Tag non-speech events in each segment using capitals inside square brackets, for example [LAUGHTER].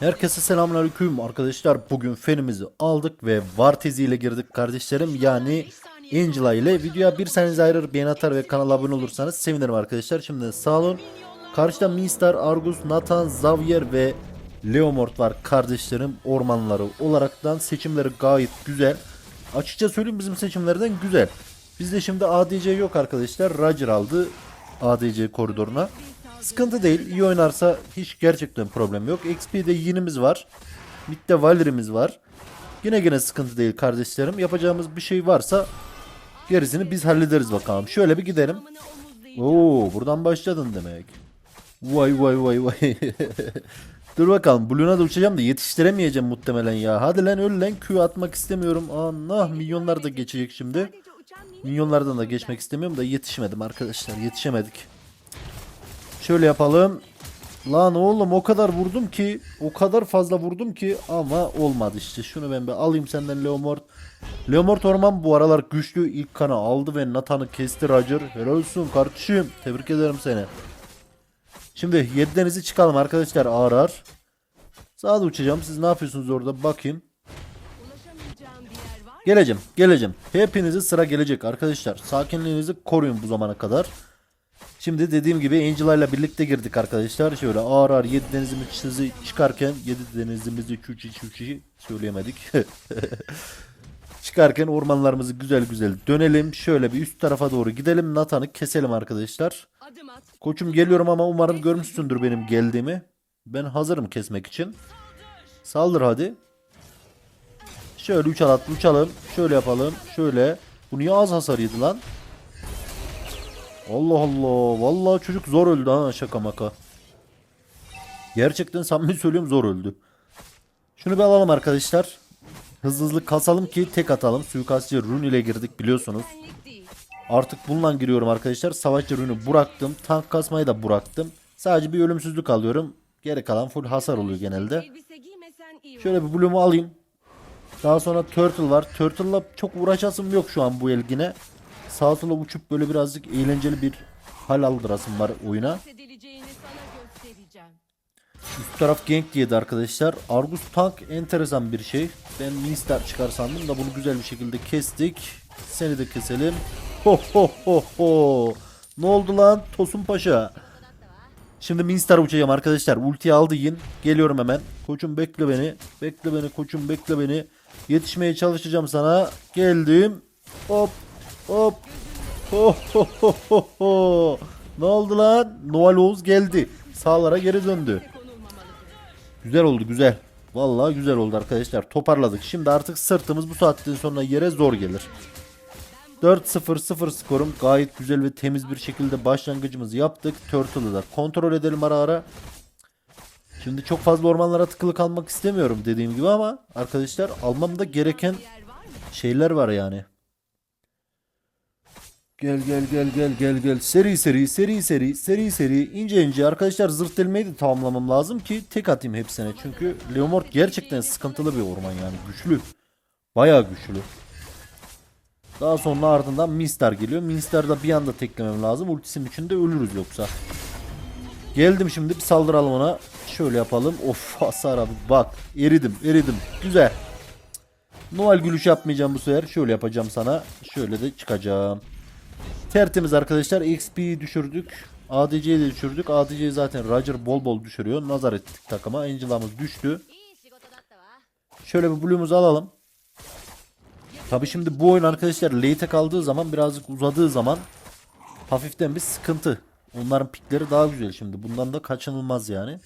Herkese selamünaleyküm arkadaşlar. Bugün fenimizi aldık ve Vartezi ile girdik kardeşlerim. Yani Angela ile videoya bir saniye ayırır beğeni atar ve kanala abone olursanız sevinirim arkadaşlar. Şimdi sağ olun. Karşıda Minstar, Argus, Nathan, Xavier ve Leomord var kardeşlerim ormanları olaraktan seçimleri gayet güzel. Açıkça söyleyeyim bizim seçimlerden güzel. Bizde şimdi ADC yok arkadaşlar. Roger aldı ADC koridoruna. Sıkıntı değil. İyi oynarsa hiç gerçekten problem yok. XP'de yinimiz var. Mid'de Valer'imiz var. Yine yine sıkıntı değil kardeşlerim. Yapacağımız bir şey varsa gerisini biz hallederiz bakalım. Şöyle bir gidelim. Oo, buradan başladın demek. Vay vay vay vay. [LAUGHS] Dur bakalım. Blue'una da uçacağım da yetiştiremeyeceğim muhtemelen ya. Hadi lan öl lan. Q atmak istemiyorum. Allah milyonlar da geçecek şimdi. Milyonlardan da geçmek istemiyorum da yetişmedim arkadaşlar. Yetişemedik. Şöyle yapalım. Lan oğlum o kadar vurdum ki o kadar fazla vurdum ki ama olmadı işte. Şunu ben bir alayım senden Leomord. Leomord Orman bu aralar güçlü ilk kanı aldı ve Nathan'ı kesti Roger. Helal olsun kardeşim. Tebrik ederim seni. Şimdi 7'denizi çıkalım arkadaşlar ağır ağır. Sağa uçacağım. Siz ne yapıyorsunuz orada bakayım. Geleceğim, geleceğim. Hepinizi sıra gelecek arkadaşlar. Sakinliğinizi koruyun bu zamana kadar. Şimdi dediğim gibi Angela ile birlikte girdik arkadaşlar. Şöyle ağır ağır 7 denizimizi çıkarken 7 denizimizi çuçi çuçi söyleyemedik. [LAUGHS] çıkarken ormanlarımızı güzel güzel dönelim. Şöyle bir üst tarafa doğru gidelim. Nathan'ı keselim arkadaşlar. Koçum geliyorum ama umarım görmüşsündür benim geldiğimi. Ben hazırım kesmek için. Saldır hadi. Şöyle uçal at, uçalım. Şöyle yapalım. Şöyle. Bu niye az hasar yedi lan? Allah Allah. Vallahi çocuk zor öldü ha şaka maka. Gerçekten samimi söylüyorum zor öldü. Şunu bir alalım arkadaşlar. Hızlı hızlı kasalım ki tek atalım. Suikastçı run ile girdik biliyorsunuz. Artık bununla giriyorum arkadaşlar. Savaşçı ürünü bıraktım. Tank kasmayı da bıraktım. Sadece bir ölümsüzlük alıyorum. Geri kalan full hasar oluyor genelde. Şöyle bir bloom'u alayım. Daha sonra Turtle var. Turtle'la çok uğraşasım yok şu an bu elgine. Sağa sola uçup böyle birazcık eğlenceli bir hal aldırasım var oyuna. Üst taraf gank yedi arkadaşlar. Argus tank enteresan bir şey. Ben Minstar çıkar sandım da bunu güzel bir şekilde kestik. Seni de keselim. Ho ho ho ho. Ne oldu lan Tosun Paşa? Şimdi Minstar uçacağım arkadaşlar. Ulti aldı yin. Geliyorum hemen. Koçum bekle beni. Bekle beni koçum bekle beni. Yetişmeye çalışacağım sana. Geldim. Hop hop. Ho ho ho ho. Ne oldu lan? Noel Oğuz geldi. Sağlara geri döndü. Güzel oldu güzel. Vallahi güzel oldu arkadaşlar. Toparladık. Şimdi artık sırtımız bu saatten sonra yere zor gelir. 4-0-0 skorum gayet güzel ve temiz bir şekilde başlangıcımızı yaptık. Turtle'ı da kontrol edelim ara ara. Şimdi çok fazla ormanlara tıkılı kalmak istemiyorum dediğim gibi ama arkadaşlar almam da gereken şeyler var yani. Gel gel gel gel gel gel. Seri seri seri seri seri seri ince ince. Arkadaşlar zırt delmeyi de tamamlamam lazım ki tek atayım hepsine. Çünkü Leomord gerçekten sıkıntılı bir orman yani güçlü. Bayağı güçlü. Daha sonra ardından Minstar geliyor. Minstar'da bir anda teklemem lazım. Ultisinin içinde ölürüz yoksa. Geldim şimdi bir saldıralım ona. Şöyle yapalım. Of [LAUGHS] hasar abi bak. Eridim eridim. Güzel. Noel gülüş yapmayacağım bu sefer. Şöyle yapacağım sana. Şöyle de çıkacağım. Tertemiz arkadaşlar. XP'yi düşürdük. ADC'yi de düşürdük. ADC'yi zaten Roger bol bol düşürüyor. Nazar ettik takıma. Angela'mız düştü. Şöyle bir blue'umuzu alalım. Tabi şimdi bu oyun arkadaşlar late kaldığı zaman birazcık uzadığı zaman hafiften bir sıkıntı. Onların pikleri daha güzel şimdi. Bundan da kaçınılmaz yani.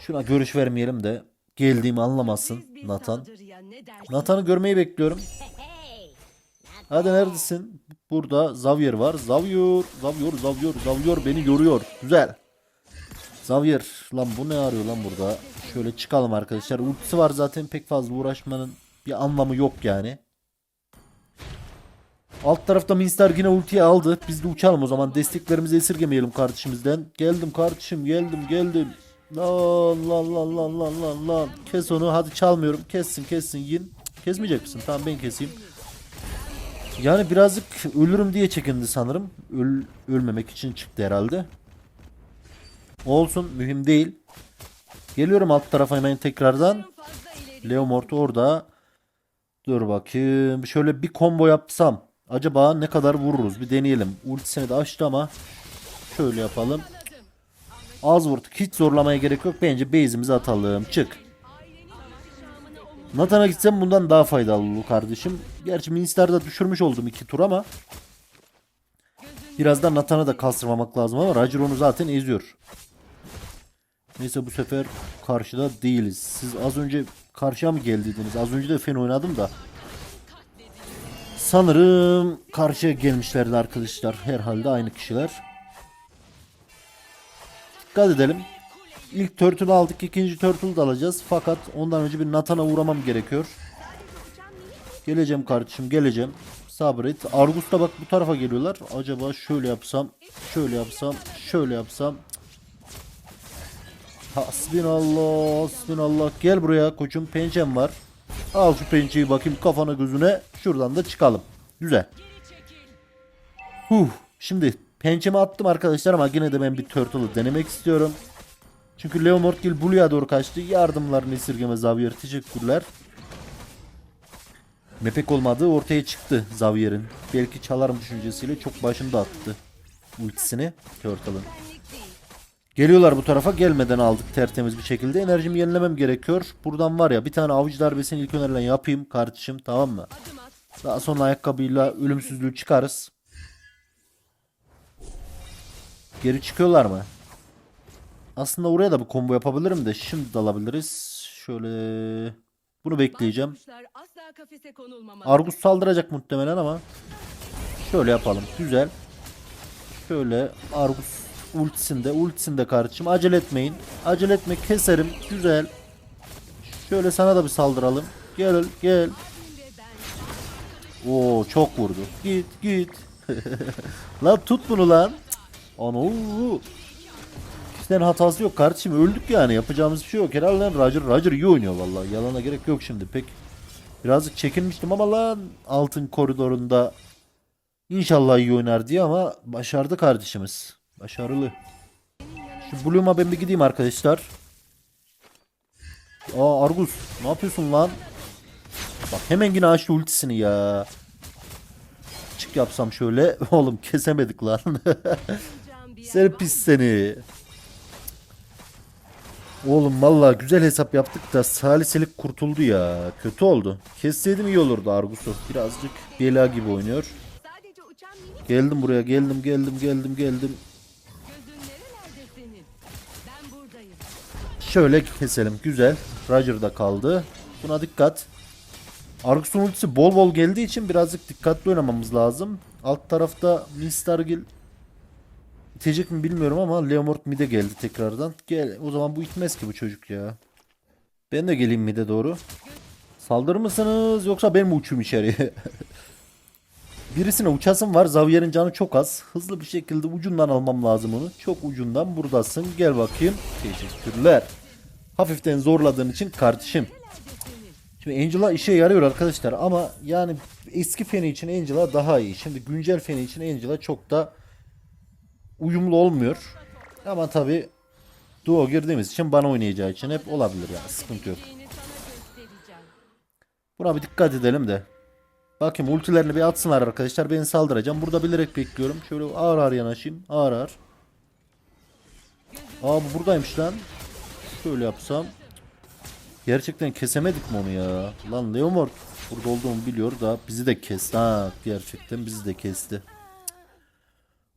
Şuna görüş vermeyelim de geldiğimi anlamasın Nathan. Nathan'ı görmeyi bekliyorum. Hadi neredesin? Burada Xavier var. Xavier, Xavier, Xavier, Xavier beni yoruyor. Güzel. Xavier lan bu ne arıyor lan burada? Şöyle çıkalım arkadaşlar. Ultisi var zaten pek fazla uğraşmanın bir anlamı yok yani. Alt tarafta Minstar yine ultiyi aldı. Biz de uçalım o zaman. Desteklerimizi esirgemeyelim kardeşimizden. Geldim kardeşim geldim geldim. Lan lan lan lan lan lan lan. Kes onu hadi çalmıyorum. Kessin kessin yin. Kesmeyecek misin? Tamam ben keseyim. Yani birazcık ölürüm diye çekindi sanırım. Öl, ölmemek için çıktı herhalde. Olsun mühim değil. Geliyorum alt tarafa hemen tekrardan. Fazla ileri. Leo Mort orada. Dur bakayım. Şöyle bir combo yapsam. Acaba ne kadar vururuz? Bir deneyelim. Ultisini de açtı ama. Şöyle yapalım. Az vurduk. Hiç zorlamaya gerek yok. Bence base'imizi atalım. Çık. Nathan'a gitsem bundan daha faydalı olur kardeşim. Gerçi Minstar'da düşürmüş oldum iki tur ama. Birazdan Nathan'ı da kastırmamak lazım ama Roger zaten eziyor. Neyse bu sefer karşıda değiliz. Siz az önce karşıya mı geldiydiniz? Az önce de fen oynadım da. Sanırım karşıya gelmişlerdi arkadaşlar. Herhalde aynı kişiler. Dikkat edelim. İlk turtle aldık. ikinci turtle da alacağız. Fakat ondan önce bir Nathan'a uğramam gerekiyor. Geleceğim kardeşim geleceğim. Sabret. Argus da bak bu tarafa geliyorlar. Acaba şöyle yapsam, şöyle yapsam, şöyle yapsam. Hasbinallah, hasbinallah. Gel buraya koçum pençem var. Al şu pençeyi bakayım kafana gözüne. Şuradan da çıkalım. Güzel. Huh. Şimdi pençemi attım arkadaşlar ama yine de ben bir turtle'ı denemek istiyorum. Çünkü Leo Mortgil Blue'ya doğru kaçtı. Yardımlarını esirgeme Xavier teşekkürler. Mepek olmadığı ortaya çıktı Xavier'in. Belki çalarım düşüncesiyle çok başında attı ultisini Turtle'ın. Geliyorlar bu tarafa gelmeden aldık tertemiz bir şekilde. Enerjimi yenilemem gerekiyor. Buradan var ya bir tane avuç darbesini ilk önerilen yapayım kardeşim tamam mı? Daha sonra ayakkabıyla ölümsüzlüğü çıkarız. Geri çıkıyorlar mı? Aslında oraya da bir combo yapabilirim de şimdi de alabiliriz. Şöyle bunu bekleyeceğim. Argus saldıracak muhtemelen ama şöyle yapalım. Güzel. Şöyle Argus ultisinde ultisinde kardeşim acele etmeyin. Acele etme keserim. Güzel. Şöyle sana da bir saldıralım. Gel gel. Oo çok vurdu. Git git. [LAUGHS] lan tut bunu lan. Ana. Kişiden hatası yok kardeşim öldük yani yapacağımız bir şey yok. Herhalde lan Roger, Roger iyi oynuyor vallahi. Yalana gerek yok şimdi pek. Birazcık çekinmiştim ama lan altın koridorunda inşallah iyi oynar diye ama başardı kardeşimiz. Başarılı. Şu Bloom'a ben bir gideyim arkadaşlar. Aa Argus ne yapıyorsun lan? Bak hemen yine açtı ultisini ya. Çık yapsam şöyle. [LAUGHS] Oğlum kesemedik lan. [LAUGHS] Seni seni. Oğlum vallahi güzel hesap yaptık da saliselik kurtuldu ya. Kötü oldu. Kesseydim iyi olurdu Argus'u. Birazcık bela gibi oynuyor. Geldim buraya geldim geldim geldim geldim. Şöyle keselim. Güzel. Roger da kaldı. Buna dikkat. Argus'un ultisi bol bol geldiği için birazcık dikkatli oynamamız lazım. Alt tarafta Mistargil itecek mi bilmiyorum ama Leomort mid'e geldi tekrardan. Gel o zaman bu itmez ki bu çocuk ya. Ben de geleyim mid'e doğru. Saldırır mısınız yoksa ben mi uçayım içeriye? [LAUGHS] Birisine uçasım var. Xavier'in canı çok az. Hızlı bir şekilde ucundan almam lazım onu. Çok ucundan buradasın. Gel bakayım. Teşekkürler. Hafiften zorladığın için kardeşim. Şimdi Angela işe yarıyor arkadaşlar ama yani eski feni için Angela daha iyi. Şimdi güncel feni için Angela çok da uyumlu olmuyor. Ama tabi duo girdiğimiz için bana oynayacağı için hep olabilir yani sıkıntı yok. Buna bir dikkat edelim de. Bakayım ultilerini bir atsınlar arkadaşlar. Ben saldıracağım. Burada bilerek bekliyorum. Şöyle ağır ağır yanaşayım. Ağır ağır. Aa bu buradaymış lan. Şöyle yapsam. Gerçekten kesemedik mi onu ya? Lan Leomord burada olduğumu biliyor da bizi de kesti. Ha gerçekten bizi de kesti.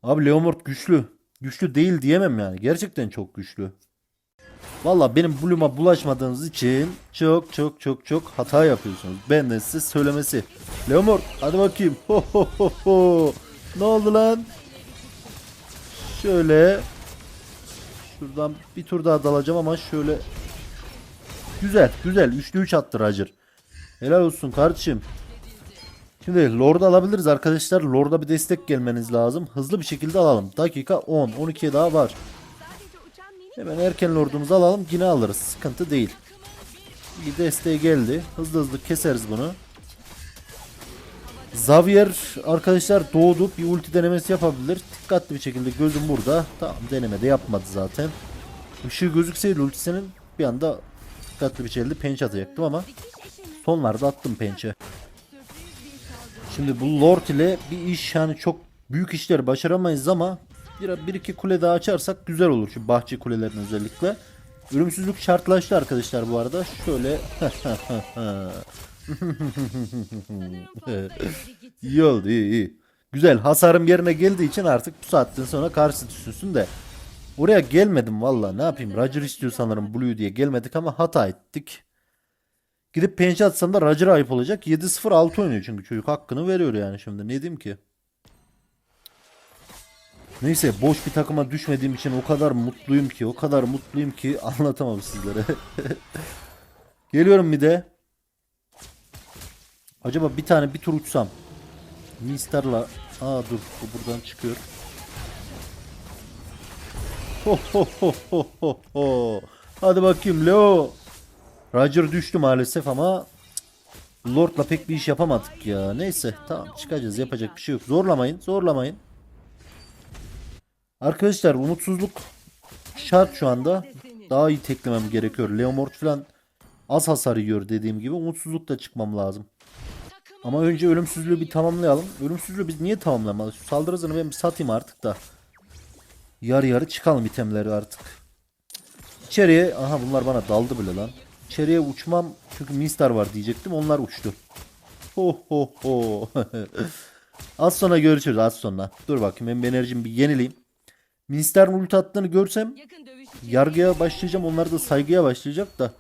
Abi Leomord güçlü. Güçlü değil diyemem yani. Gerçekten çok güçlü. Valla benim Bloom'a bulaşmadığınız için çok çok çok çok hata yapıyorsunuz. Ben de size söylemesi. Leomord hadi bakayım. Ho ho ho ho. Ne oldu lan? Şöyle. Şuradan bir tur daha dalacağım ama şöyle. Güzel güzel. 3'lü 3 attı Roger. Helal olsun kardeşim. Şimdi Lord'u alabiliriz arkadaşlar. Lord'a bir destek gelmeniz lazım. Hızlı bir şekilde alalım. Dakika 10. 12'ye daha var. Hemen erken lordumuzu alalım yine alırız. Sıkıntı değil. Bir desteği geldi. Hızlı hızlı keseriz bunu. Xavier arkadaşlar doğdu. Bir ulti denemesi yapabilir. Dikkatli bir şekilde gözüm burada. Tamam deneme de yapmadı zaten. Işığı gözükseydi ultisinin bir anda dikkatli bir şekilde pençe atacaktım ama sonlarda attım pençe. Şimdi bu Lord ile bir iş yani çok büyük işler başaramayız ama bir, bir iki kule daha açarsak güzel olur şu bahçe kulelerin özellikle. Ölümsüzlük şartlaştı arkadaşlar bu arada. Şöyle [LAUGHS] iyi oldu iyi iyi. Güzel hasarım yerine geldiği için artık bu saatten sonra karşı düşünsün de. Oraya gelmedim valla ne yapayım. Roger istiyor sanırım Blue diye gelmedik ama hata ettik. Gidip pençe atsam da Roger ayıp olacak. 7-0-6 oynuyor çünkü çocuk hakkını veriyor yani şimdi. Ne diyeyim ki? Neyse boş bir takıma düşmediğim için o kadar mutluyum ki o kadar mutluyum ki [LAUGHS] anlatamam sizlere. [LAUGHS] Geliyorum bir de. Acaba bir tane bir tur uçsam. Mister'la. Aa dur bu buradan çıkıyor. Ho ho ho ho ho ho. Hadi bakayım Leo. Roger düştü maalesef ama Lord'la pek bir iş yapamadık ya. Neyse tamam çıkacağız yapacak bir şey yok. Zorlamayın zorlamayın. Arkadaşlar umutsuzluk şart şu anda. Daha iyi teklemem gerekiyor. Leomord falan az hasar yiyor dediğim gibi. Umutsuzluk da çıkmam lazım. Ama önce ölümsüzlüğü bir tamamlayalım. Ölümsüzlüğü biz niye tamamlamalıyız? Şu saldırı hızını ben bir satayım artık da. Yarı yarı çıkalım itemleri artık. İçeriye aha bunlar bana daldı bile lan. İçeriye uçmam çünkü Minstar var diyecektim. Onlar uçtu. Ho ho ho. [LAUGHS] az sonra görüşürüz az sonra. Dur bakayım ben bir enerjimi bir yenileyim. Minstar'ın ulti attığını görsem yargıya başlayacağım. Onlar da saygıya başlayacak da.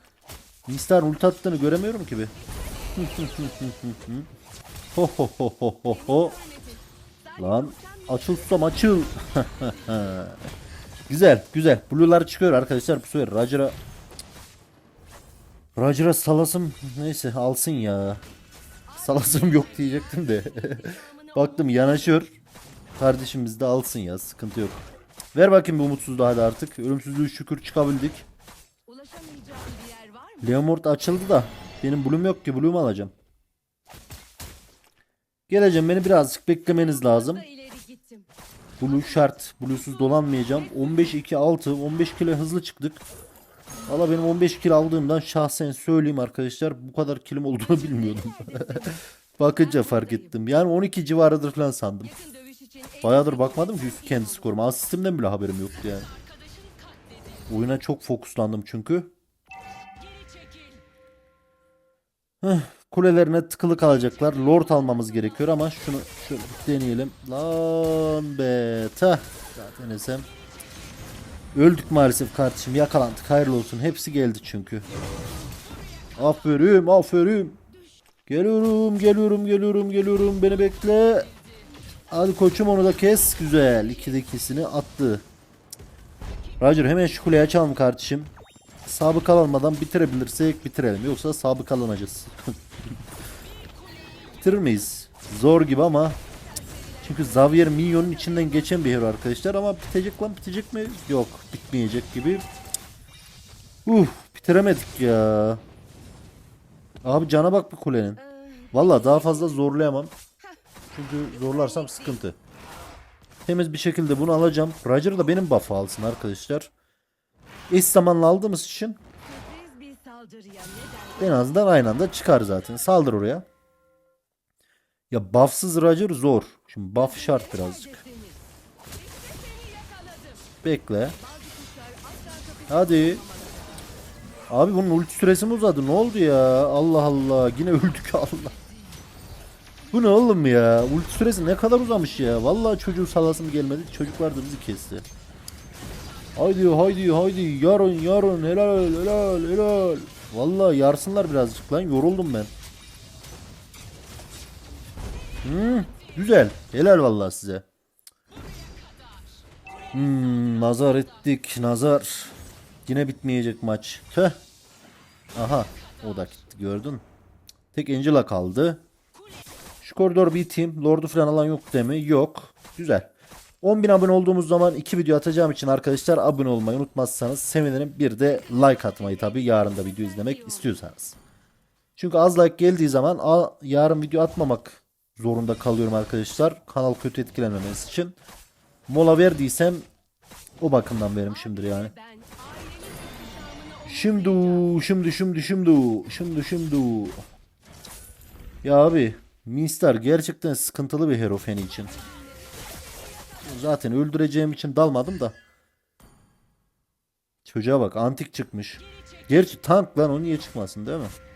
Minstar ulti attığını göremiyorum ki bir. [LAUGHS] ho ho ho ho ho ho. Lan açıl susam açıl. [LAUGHS] güzel güzel. Blue'lar çıkıyor arkadaşlar bu sefer. Roger'a Roger'a salasım neyse alsın ya. Salasım yok diyecektim de. [LAUGHS] Baktım yanaşıyor. Kardeşimiz de alsın ya sıkıntı yok. Ver bakayım bu umutsuzluğu hadi artık. Ölümsüzlüğü şükür çıkabildik. bir? Leomord açıldı da benim Bloom yok ki Bloom alacağım. Geleceğim beni birazcık beklemeniz lazım. Blue şart. Blue'suz dolanmayacağım. 15-2-6. 15 kilo hızlı çıktık. Valla benim 15 kilo aldığımdan şahsen söyleyeyim arkadaşlar. Bu kadar kilim olduğunu [LAUGHS] bilmiyordum. [LAUGHS] Bakınca fark ettim. Yani 12 civarıdır falan sandım. Bayağıdır bakmadım ki kendi skoruma. Asistimden bile haberim yoktu yani. Oyuna çok fokuslandım çünkü. Çekil. Kulelerine tıkılı kalacaklar. Lord almamız gerekiyor ama şunu şöyle deneyelim. Lan be. Tah. Zaten esem. Öldük maalesef kardeşim. Yakalandık. Hayırlı olsun. Hepsi geldi çünkü. Aferin. Aferin. Geliyorum. Geliyorum. Geliyorum. Geliyorum. Beni bekle. Hadi koçum onu da kes. Güzel. İkide ikisini attı. Roger hemen şu kuleyi açalım kardeşim. Sabık almadan bitirebilirsek bitirelim. Yoksa sabık alınacağız. [LAUGHS] Bitirir miyiz? Zor gibi ama çünkü Xavier Minyon'un içinden geçen bir hero arkadaşlar ama bitecek lan bitecek mi? Yok bitmeyecek gibi. Uf bitiremedik ya. Abi cana bak bu kulenin. Valla daha fazla zorlayamam. Çünkü zorlarsam sıkıntı. Temiz bir şekilde bunu alacağım. Roger da benim buff'ı alsın arkadaşlar. Eş zamanlı aldığımız için bir en azından aynı anda çıkar zaten. Saldır oraya. Ya buffsız Roger zor. Şimdi buff şart birazcık. Bekle. Hadi. Abi bunun ulti süresi mi uzadı? Ne oldu ya? Allah Allah. Yine [LAUGHS] öldük Allah. Bu ne oğlum ya? Ulti süresi ne kadar uzamış ya? Vallahi çocuğu salasım gelmedi. Çocuklar da bizi kesti. Haydi haydi haydi. Yarın yarın. Helal helal helal. Vallahi yarsınlar birazcık lan. Yoruldum ben. Hmm, güzel. Helal vallahi size. Hmm, nazar ettik. Nazar. Yine bitmeyecek maç. Tüh. Aha. O da gitti gördün. Tek Angela kaldı. Şu koridor biteyim. Lord'u falan alan yok değil? Yok. Güzel. 10.000 abone olduğumuz zaman 2 video atacağım için arkadaşlar abone olmayı unutmazsanız sevinirim. Bir de like atmayı tabi yarın da video izlemek istiyorsanız. Çünkü az like geldiği zaman yarın video atmamak zorunda kalıyorum arkadaşlar. Kanal kötü etkilenmemesi için. Mola verdiysem o bakımdan verim şimdidir yani. Şimdi şimdi şimdi şimdi şimdi şimdi. Ya abi Minstar gerçekten sıkıntılı bir hero feni için. Zaten öldüreceğim için dalmadım da. Çocuğa bak antik çıkmış. Gerçi tank lan o niye çıkmasın değil mi?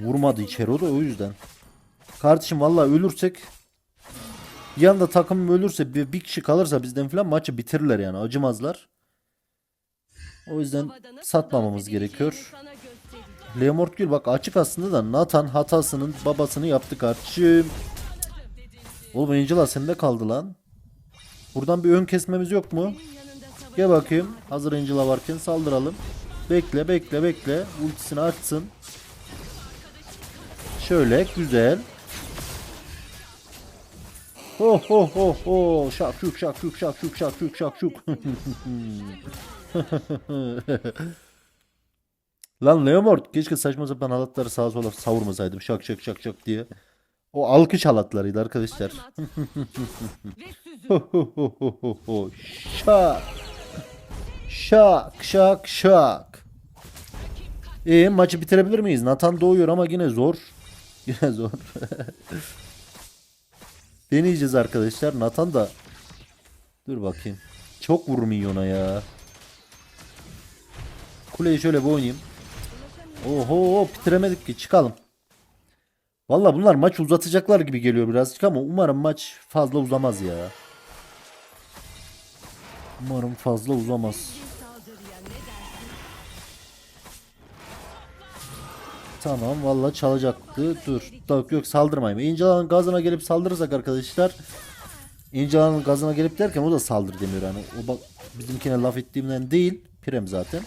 Vurmadı içeri o da o yüzden. Kardeşim vallahi ölürsek bir yanda takımım ölürse bir, bir kişi kalırsa bizden falan maçı bitirirler yani acımazlar. O yüzden satmamamız gerekiyor. Leomort Gül bak açık aslında da Nathan hatasının babasını yaptı kardeşim. Oğlum Angela sende kaldı lan. Buradan bir ön kesmemiz yok mu? Gel bakayım. Hazır Angela varken saldıralım. Bekle bekle bekle. Ultisini açsın. Şöyle güzel. Ho ho ho ho. Şak şuk şak şuk şak şuk şak şuk şak şuk. [LAUGHS] Lan Leomord keşke saçma sapan halatları sağa sola savurmasaydım şak şak şak şak diye. O alkış halatlarıydı arkadaşlar. Şak. Şak şak şak. E maçı bitirebilir miyiz? Nathan doğuyor ama yine zor. [LAUGHS] Yine zor. [LAUGHS] Deneyeceğiz arkadaşlar. Nathan da Dur bakayım. Çok vurur minyona ya. Kuleyi şöyle bir oynayayım. Oho bitiremedik ki çıkalım. Valla bunlar maç uzatacaklar gibi geliyor birazcık ama umarım maç fazla uzamaz ya. Umarım fazla uzamaz. Tamam valla çalacaktı. Dur. Yok yok saldırmayayım. Angela'nın gazına gelip saldırırsak arkadaşlar. Angela'nın gazına gelip derken o da saldır demiyor yani. O bak bizimkine laf ettiğimden değil. Prem zaten.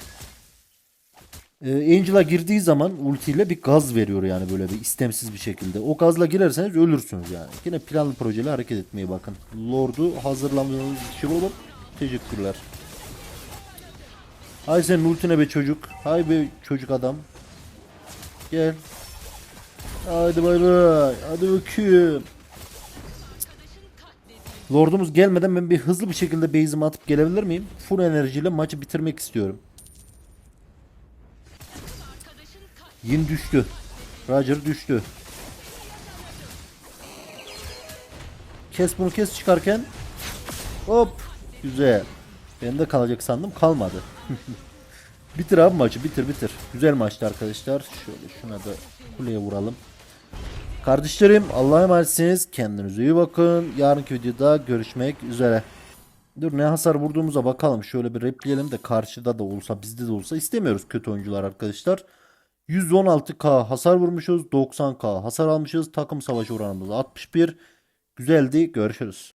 Ee, Angela girdiği zaman ultiyle bir gaz veriyor yani böyle bir istemsiz bir şekilde. O gazla girerseniz ölürsünüz yani. Yine planlı projeli hareket etmeye bakın. Lord'u hazırlamanız için olup teşekkürler. Hay senin ultine be çocuk. Hay be çocuk adam. Gel. Hadi bay bay. Hadi bakayım. Lordumuz gelmeden ben bir hızlı bir şekilde base'imi atıp gelebilir miyim? Full enerjiyle maçı bitirmek istiyorum. Yin düştü. Roger düştü. Kes bunu kes çıkarken. Hop. Güzel. Bende kalacak sandım kalmadı. [LAUGHS] bitir abi maçı bitir bitir. Güzel maçtı arkadaşlar. Şöyle şuna da kuleye vuralım. Kardeşlerim Allah'a emanetsiniz. Kendinize iyi bakın. Yarınki videoda görüşmek üzere. Dur ne hasar vurduğumuza bakalım. Şöyle bir repleyelim de karşıda da olsa bizde de olsa istemiyoruz kötü oyuncular arkadaşlar. 116k hasar vurmuşuz. 90k hasar almışız. Takım savaşı oranımız 61. Güzeldi. Görüşürüz.